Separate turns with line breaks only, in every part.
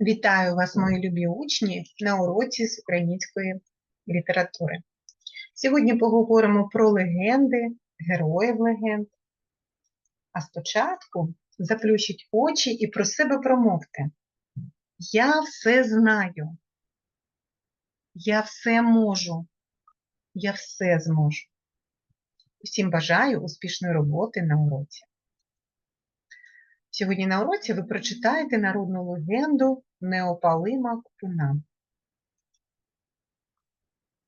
Вітаю вас, мої любі учні, на уроці з української літератури. Сьогодні поговоримо про легенди, героїв легенд. А спочатку заплющіть очі і про себе промовте. Я все знаю. Я все можу. Я все зможу. Усім бажаю успішної роботи на уроці. Сьогодні на уроці ви прочитаєте народну легенду Неопалима Купина.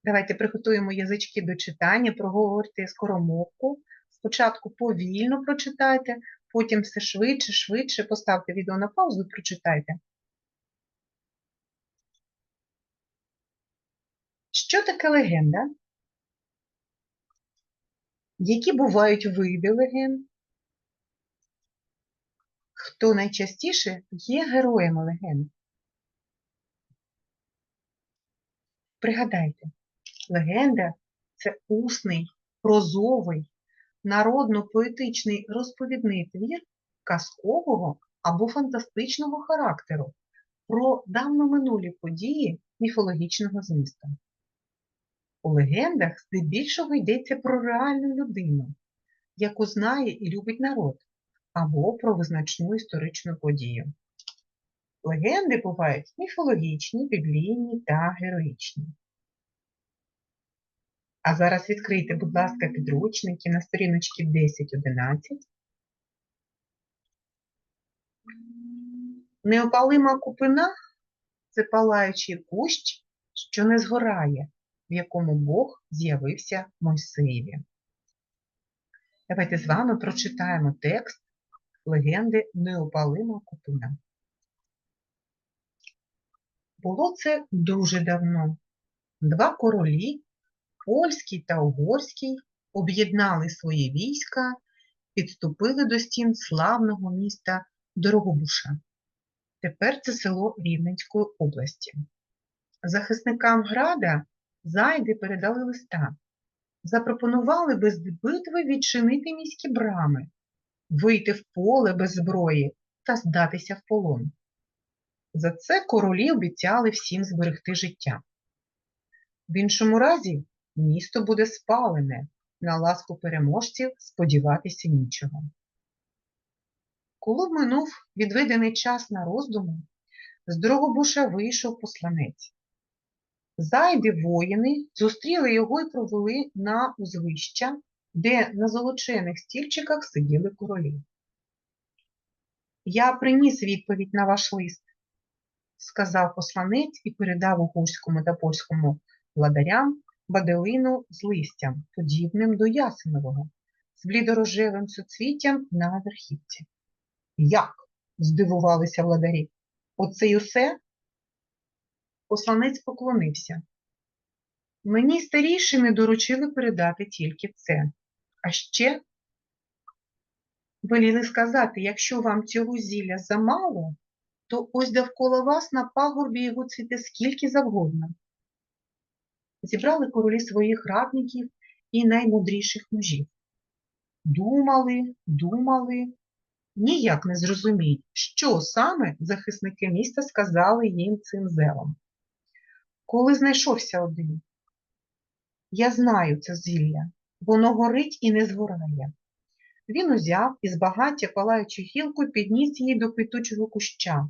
Давайте приготуємо язички до читання, проговорите скоромовку. Спочатку повільно прочитайте, потім все швидше, швидше. Поставте відео на паузу і прочитайте. Що таке легенда? Які бувають види легенд? Хто найчастіше є героями легенд? Пригадайте, легенда це усний, прозовий, народно-поетичний розповідний твір казкового або фантастичного характеру про давно минулі події міфологічного змісту. У легендах здебільшого йдеться про реальну людину, яку знає і любить народ, або про визначну історичну подію. Легенди бувають міфологічні, біблійні та героїчні. А зараз відкрийте, будь ласка, підручники на сторіночці 10-11. Неопалима купина це палаючий кущ, що не згорає, в якому Бог з'явився Мойсеєві. Давайте з вами прочитаємо текст легенди Неопалима купина. Було це дуже давно. Два королі, польський та угорський, об'єднали свої війська, підступили до стін славного міста Дорогобуша. Тепер це село Рівненської області. Захисникам града зайди передали листа, запропонували без битви відчинити міські брами, вийти в поле без зброї та здатися в полон. За це королі обіцяли всім зберегти життя. В іншому разі місто буде спалене, на ласку переможців сподіватися нічого. Коли минув відведений час на роздуму, з Дрогобуша вийшов посланець. Зайди воїни зустріли його і провели на узвища, де на золочених стільчиках сиділи королі. Я приніс відповідь на ваш лист, сказав посланець і передав угорському та польському владарям баделину з листям, подібним до ясенового, з блідорожевим суцвіттям на верхівці. Як? здивувалися владарі. Оце й усе? Посланець поклонився. Мені старішини доручили передати тільки це. А ще веліли сказати, якщо вам цього зілля замало, то ось довкола вас на пагорбі його цвіте скільки завгодно. Зібрали королі своїх радників і наймудріших мужів. Думали, думали, ніяк не зрозуміють, що саме захисники міста сказали їм цим зелом. Коли знайшовся один, я знаю це зілля, воно горить і не згорає. Він узяв із багаття палаючу гілку підніс її до квітучого куща.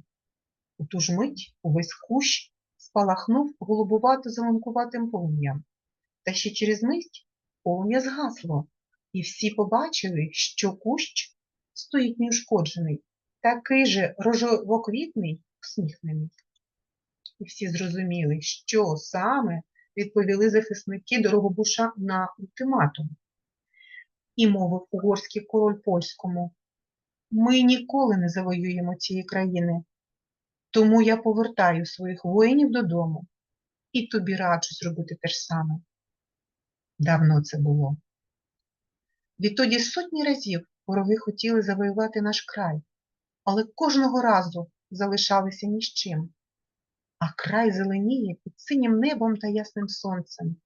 У ту ж мить увесь кущ спалахнув голубувато зеленкуватим полум'ям. Та ще через мить полум'я згасло, і всі побачили, що кущ стоїть неушкоджений, такий же рожовоквітний, усміхнений. І всі зрозуміли, що саме відповіли захисники Дорогобуша на ультиматум. І мовив угорський король польському, ми ніколи не завоюємо цієї країни, тому я повертаю своїх воїнів додому і тобі раджу зробити те ж саме. Давно це було. Відтоді сотні разів вороги хотіли завоювати наш край, але кожного разу залишалися ні з чим. А край зеленіє під синім небом та ясним сонцем.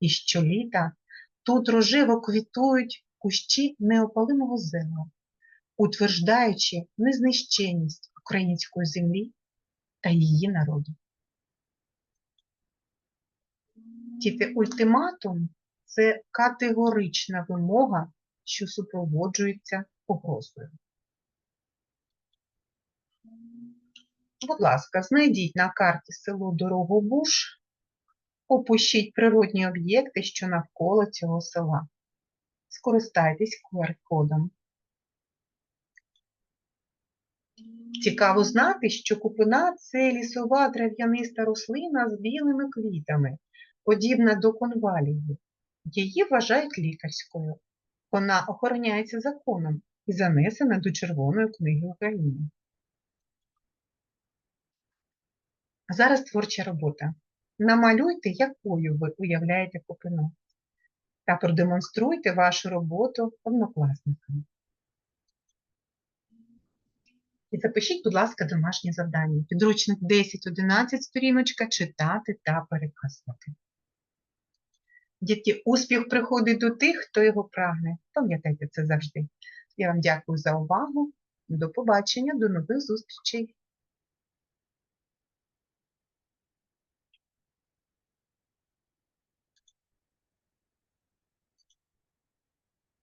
І щоліта тут рожево квітують кущі неопалимого зелу, утверждаючи незнищенність української землі та її народу. Діти, ультиматум це категорична вимога, що супроводжується погрозою. Будь ласка, знайдіть на карті село Дорогобуш, опишіть природні об'єкти, що навколо цього села. Скористайтесь QR-кодом. Цікаво знати, що купина це лісова трав'яниста рослина з білими квітами, подібна до конвалії. Її вважають лікарською. Вона охороняється законом і занесена до Червоної книги України. Зараз творча робота. Намалюйте, якою ви уявляєте купину. Та продемонструйте вашу роботу однокласникам. І запишіть, будь ласка, домашнє завдання. Підручник 10-11 сторіночка читати та переказувати. Дітки, успіх приходить до тих, хто його прагне. Пам'ятайте це завжди. Я вам дякую за увагу. До побачення, до нових зустрічей.